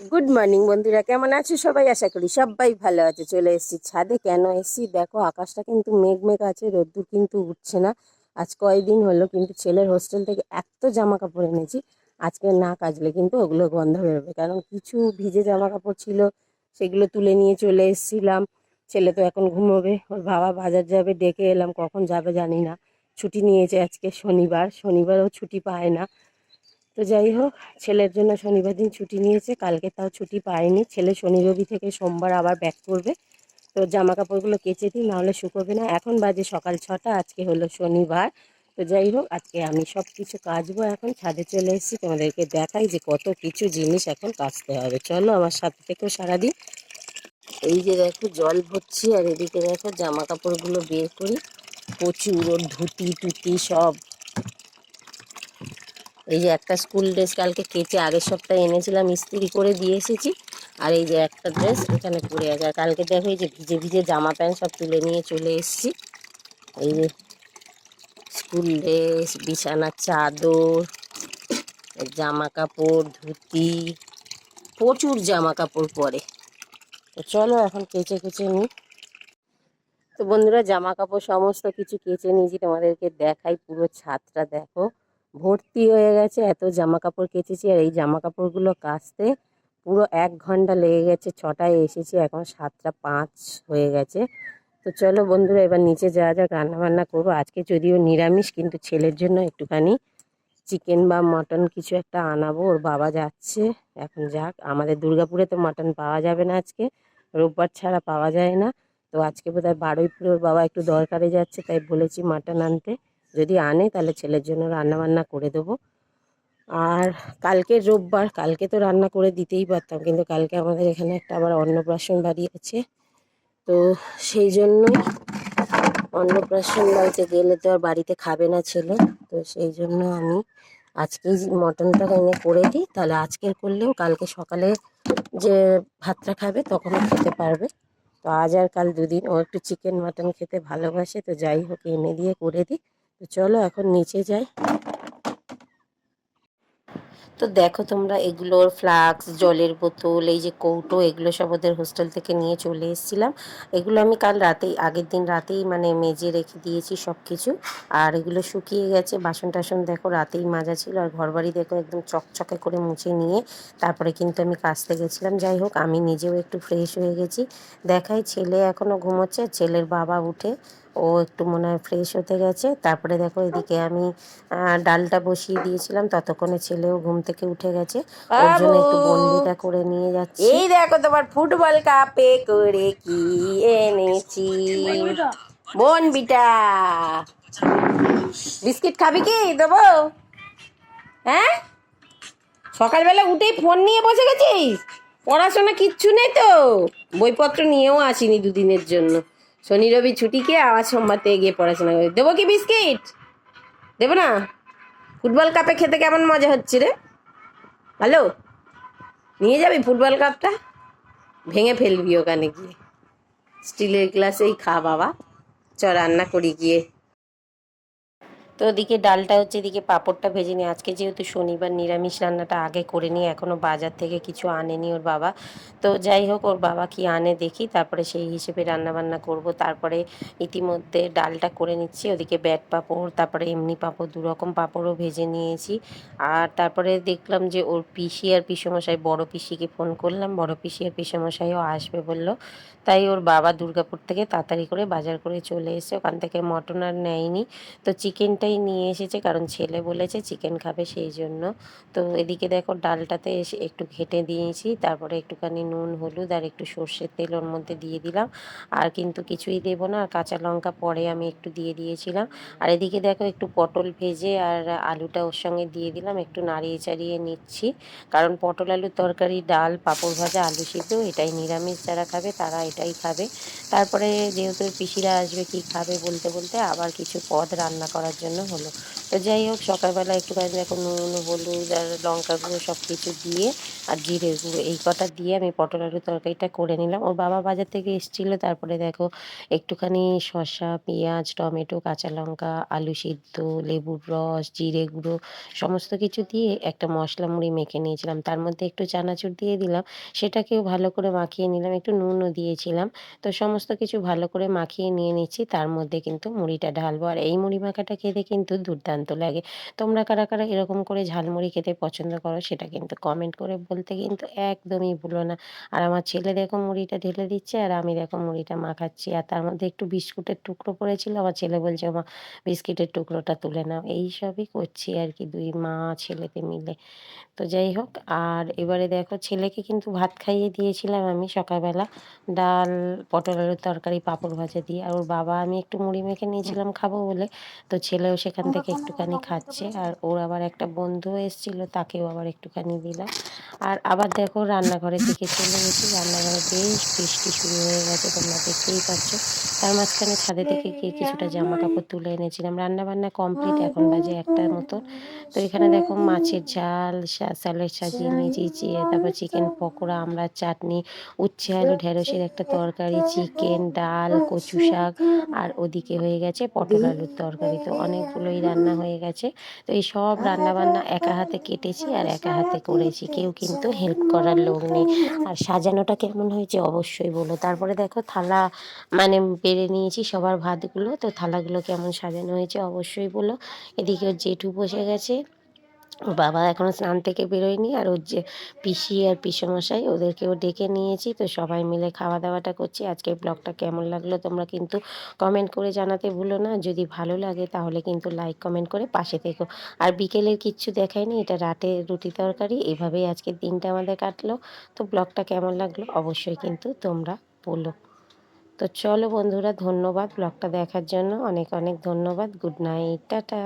Good morning বন্ধুরা। কেমন আছো সবাই? আশা করি সবাই ভালো আছে। চলে এসেছি ছাদে। কেন এসেছি? দেখো, আকাশটা কিন্তু মেঘ মেঘ আছে, রোদ্দুর কিন্তু উঠছে না। আজ কয়েকদিন হলো কিন্তু ছেলের হোস্টেল থেকে এত জামা কাপড় এনেছি, আজকে না কাচলে কিন্তু ওগুলো গন্ধ বেরোবে। কারণ কিছু ভিজে জামা কাপড় ছিল, সেগুলো তুলে নিয়ে চলে এসেছিলাম। ছেলে তো এখন ঘুমোবে, ওর বাবা বাজার যাবে, ডেকে এলাম। কখন যাবে জানি না। ছুটি নিয়েছে আজকে শনিবার। শনিবারও ছুটি পায় না। তো যাই হোক, ছেলের জন্য শনিবার দিন ছুটি নিয়েছে, কালকে তাও ছুটি পায়নি। ছেলে শনি রবি থেকে সোমবার আবার ব্যাক করবে। তো জামা কাপড়গুলো কেচে দিই, নাহলে শুকোবে না। এখন বাজে সকাল ছটা, আজকে হলো শনিবার। তো যাই হোক, আজকে আমি সব কিছু কাচবো এখন, ছাদে চলে এসেছি। তোমাদেরকে দেখাই যে কত কিছু জিনিস এখন কাচতে হবে। চলো আমার সাথে থেকেও সারাদিন এই যে দেখো, জল ভরছি, আর এদিকে দেখো জামা কাপড়গুলো বের করি। প্রচুর ধুতি টুতি সব। এই যে একটা স্কুল ড্রেস কালকে কেচে আগের সপ্তাহে এনেছিলাম, ইস্ত্রি করে দিয়ে এসেছি। আর এই যে একটা ড্রেস এখানে পরে আছে। আর কালকে দেখো এই যে ভিজে ভিজে জামা প্যান্ট সব তুলে নিয়ে চলে এসেছি। এই যে স্কুল ড্রেস বিছানার চাদর জামা কাপড়, ধুতি, প্রচুর জামা কাপড় পরে। তো চলো এখন কেচে কেচে নিই। তো বন্ধুরা, জামা কাপড় সমস্ত কিছু কেচে নিয়েছি, তোমাদেরকে দেখাই পুরো ছাদটা, দেখো। ভর্তি হয়ে গেছে, এত জামা কাপড় কেচেছি আর এই জামা কাপড়গুলো কাচতে পুরো এক ঘণ্টা লেগে গেছে, ছটায় এসেছি, এখন সাতটা পাঁচ হয়ে গেছে। তো চলো বন্ধুরা, এবার নিচে যাওয়া যাক রান্না বান্না করব। আজকে যদিও নিরামিষ, কিন্তু ছেলের জন্য একটুখানি চিকেন বা মটন কিছু একটা আনাবো। ওর বাবা যাচ্ছে, এখন যাক। আমাদের দুর্গাপুরে তো মটন পাওয়া যাবে না আজকে, রোববার ছাড়া পাওয়া যায় না। তো আজকে বোধহয় বারুইপুরে ওর বাবা একটু দরকারে যাচ্ছে, তাই বলেছি মাটন আনতে। যদি আনে তাহলে ছেলের জন্য রান্না বান্না করে দেবো। আর কালকে রোববার, কালকে তো রান্না করে দিতেই পারতাম, কিন্তু কালকে আমাদের এখানে একটা আবার অন্নপ্রাশন বাড়ি আছে। তো সেই জন্যই অন্নপ্রাশন বাড়িতে গেলে তো আর বাড়িতে খাবে না ছেলে। তো সেই জন্য আমি আজকেই মটনটা এনে করে দিই। তাহলে আজকের করলেও কালকে সকালে যে ভাতটা খাবে তখনও খেতে পারবে। তো আজ আর কাল দুদিন ও একটু চিকেন মাটন খেতে ভালোবাসে। তো যাই হোক, এনে দিয়ে করে দিই। তো চলো এখন নিচে যাই। তো দেখো তোমরা এগুলোর ফ্লাক্স, জলের বোতল, এই যে কৌটো, এগুলো সব ওদের হোস্টেল থেকে নিয়ে চলে এসেছিলাম। এগুলো আমি কাল রাতেই, আগের দিন রাতেই মানে মেজে রেখে দিয়েছি সব কিছু আর এগুলো শুকিয়ে গেছে বাসন টাসন দেখো রাতেই মাজা ছিল। আর ঘরবাড়ি দেখো একদম চকচকে করে মুছে নিয়ে তারপরে কিন্তু আমি কাচতে গেছিলাম। যাই হোক, আমি নিজেও একটু ফ্রেশ হয়ে গেছি। দেখাই ছেলে এখনও ঘুমোচ্ছে, ছেলের বাবা উঠে ও একটু মনে হয় ফ্রেশ হতে গেছে। তারপরে দেখো এদিকে আমি ডালটা বসিয়ে দিয়েছিলাম। ততক্ষণে ছেলেও ঘুম থেকে উঠে গেছে। ওর জন্য একটু বন্ডিটা করে নিয়ে যাচ্ছি। এই দেখো তোমার ফুটবল কাপে করে কি এনেছি। বোন বিটা! বিস্কিট খাবি কি দেবো? হ্যাঁ? সকালবেলা উঠেই ফোন নিয়ে বসে গেছিস? পড়াশোনা কিচ্ছু নেই তো? বইপত্র নিয়েও আসিনি দুদিনের জন্য। শনি রবি ছুটি কে আবার সোমবার থেকে গিয়ে পড়াশোনা করে। দেবো কি বিস্কিট? দেবো না? ফুটবল কাপে খেতে কেমন মজা হচ্ছে রে? হ্যালো? নিয়ে যাবি ফুটবল কাপটা? ভেঙে ফেলবি ওখানে গিয়ে। স্টিলের গ্লাসেই খা বাবা। চ, রান্না করি গিয়ে। তো ওদিকে ডালটা হচ্ছে এদিকে পাঁপড়টা ভেজে নিই আজকে যেহেতু শনিবার নিরামিষ রান্নাটা আগে করে নিই এখনও বাজার থেকে কিছু আনেনি ওর বাবা। তো যাই হোক, ওর বাবা কি আনে দেখি, তারপরে সেই হিসেবে রান্না বান্না করব। তারপরে ইতিমধ্যে ডালটা করে নিচ্ছি, ওদিকে ব্যাট পাঁপড়, তারপরে এমনি পাঁপড় দু রকম পাঁপড়ও ভেজে নিয়েছি। আর তারপরে দেখলাম যে ওর পিসি আর পিসমশাই, বড় পিসিকে ফোন করলাম, বড় পিসি আর পিসমশাইও আসবে বলল। তাই ওর বাবা দুর্গাপুর থেকে তাড়াতাড়ি করে বাজার করে চলে এসে ওখান থেকে মটন আর নেয়নি। তো চিকেনটাই নিয়ে এসেছে, কারণ ছেলে বলেছে চিকেন খাবে সেই জন্য। তো এদিকে দেখো ডালটাতে এসে একটু ঘেটে দিয়েছি, তারপরে একটুখানি নুন, হলুদ আর একটু সর্ষের তেল ওর মধ্যে দিয়ে দিলাম। আর কিন্তু কিছুই দেবো না, আর কাঁচা লঙ্কা পরে আমি একটু দিয়ে দিয়েছিলাম। আর এদিকে দেখো একটু পটল ভেজে আর আলুটা ওর সঙ্গে দিয়ে দিলাম, একটু নাড়িয়ে চাড়িয়ে নিচ্ছি। কারণ পটল আলুর তরকারি, ডাল, পাঁপড় ভাজা, আলু সিদ্ধ, এটাই নিরামিষ যারা খাবে তারা এটাই খাবে। তারপরে যেহেতু পিসিরা আসবে কি খাবে বলতে বলতে আবার কিছু পদ রান্না করার জন্য হলো। তো যাই হোক, সকালবেলা একটুখানি দেখো নুন, হলুদ আর লঙ্কা গুঁড়ো সব কিছু দিয়ে আর জিরে গুঁড়ো, এই কটা দিয়ে আমি পটল আলু তরকারিটা করে নিলাম। ওর বাবা বাজার থেকে এসেছিল, তারপরে দেখো একটুখানি শসা, পেঁয়াজ, টমেটো, কাঁচা লঙ্কা, আলু সিদ্ধ, লেবুর রস, জিরে গুঁড়ো সমস্ত কিছু দিয়ে একটা মশলা মুড়ি মেখে নিয়েছিলাম। তার মধ্যে একটু চানাচুর দিয়ে দিলাম, সেটাকেও ভালো করে মাখিয়ে নিলাম, একটু নুনও দিয়েছিলাম। তো সমস্ত কিছু ভালো করে মাখিয়ে নিয়ে নিচ্ছি, তার মধ্যে কিন্তু মুড়িটা ঢালবো। আর এই মুড়ি মাখাটা খেতে কিন্তু দুর্দান্ত লাগে। তোমরা কারা কারা এরকম করে ঝালমুড়ি খেতে পছন্দ করো সেটা কিন্তু কমেন্ট করে বলতে কিন্তু একদমই ভুলো না। আর আমার ছেলে দেখো মুড়িটা ঢেলে দিচ্ছে আর আমি দেখো মুড়িটা মাখাচ্ছি। আর তার মধ্যে একটু বিস্কুটের টুকরো পড়েছিল। আমার ছেলে বলছে মা বিস্কিটের টুকরোটা তুলে নাও। এই সবই করছি আর কি দুই মা ছেলেতে মিলে। তো যাই হোক আর এবারে দেখো ছেলেকে কিন্তু ভাত খাইয়ে দিয়েছিলাম আমি সকালবেলা। ডাল পটল আলুর তরকারি পাঁপড় ভাজা দিয়ে। আর ওর বাবা আমি একটু মুড়ি মেখে নিয়েছিলাম খাব বলে। তো ছেলেও সেখান থেকে একটুখানি খাচ্ছে। আর ওর আবার একটা বন্ধু এসেছিল, তাকেও আবার একটুখানি দিলাম। আর আবার দেখো রান্নাঘরের দিকে চলে গেছি। রান্নাঘরে বেশ বৃষ্টি শুরু হয়ে গেছে, তোমরা দেখতেই পাচ্ছ। তার মাঝখানে ছাদে থেকে গিয়ে কিছুটা জামা কাপড় তুলে এনেছিলাম। রান্নাবান্না কমপ্লিট এখন বাজে একটার মতো তো এখানে দেখো মাছের ঝাল স্যালাড সাজিয়ে নিয়েছি তারপর চিকেন পকোড়া, আমরা চাটনি, উচ্ছে, আলু, ঢেঁড়সের একটা তরকারি, চিকেন, ডাল, কচু শাক, আর ওদিকে হয়ে গেছে পটল আলুর তরকারি। তো অনেকগুলোই রান্না হয়ে গেছে। তো এই সব রান্না বান্না একা হাতে কেটেছি আর একা হাতে করেছি, কেউ কিন্তু হেল্প করার লোক নেই। আর সাজানোটা কেমন হয়েছে অবশ্যই বলো। তারপরে দেখো থালা মানে বেড়ে নিয়েছি সবার ভাতগুলো, তো থালাগুলো কেমন সাজানো হয়েছে অবশ্যই বলো। এদিকে জেঠু বসে গেছে। বাবা এখনও স্নান থেকে বেরোয়নি। আর ওর যে পিসি আর পিসমশাই ওদেরকেও ডেকে নিয়েছি। তো সবাই মিলে খাওয়া দাওয়াটা করছি। আজকে ব্লগটা কেমন লাগল তোমরা কিন্তু কমেন্ট করে জানাতে ভুলো না। যদি ভালো লাগে তাহলে কিন্তু লাইক কমেন্ট করে পাশে থেকো। আর বিকেলের কিচ্ছু দেখায়নি এটা রাতে রুটি তরকারি। এভাবেই আজকের দিনটা আমাদের কাটলো। তো ব্লগটা কেমন লাগল অবশ্যই কিন্তু তোমরা বলো। তো চলো বন্ধুরা, ধন্যবাদ ব্লগটা দেখার জন্য। অনেক অনেক ধন্যবাদ। Good night. টাটা।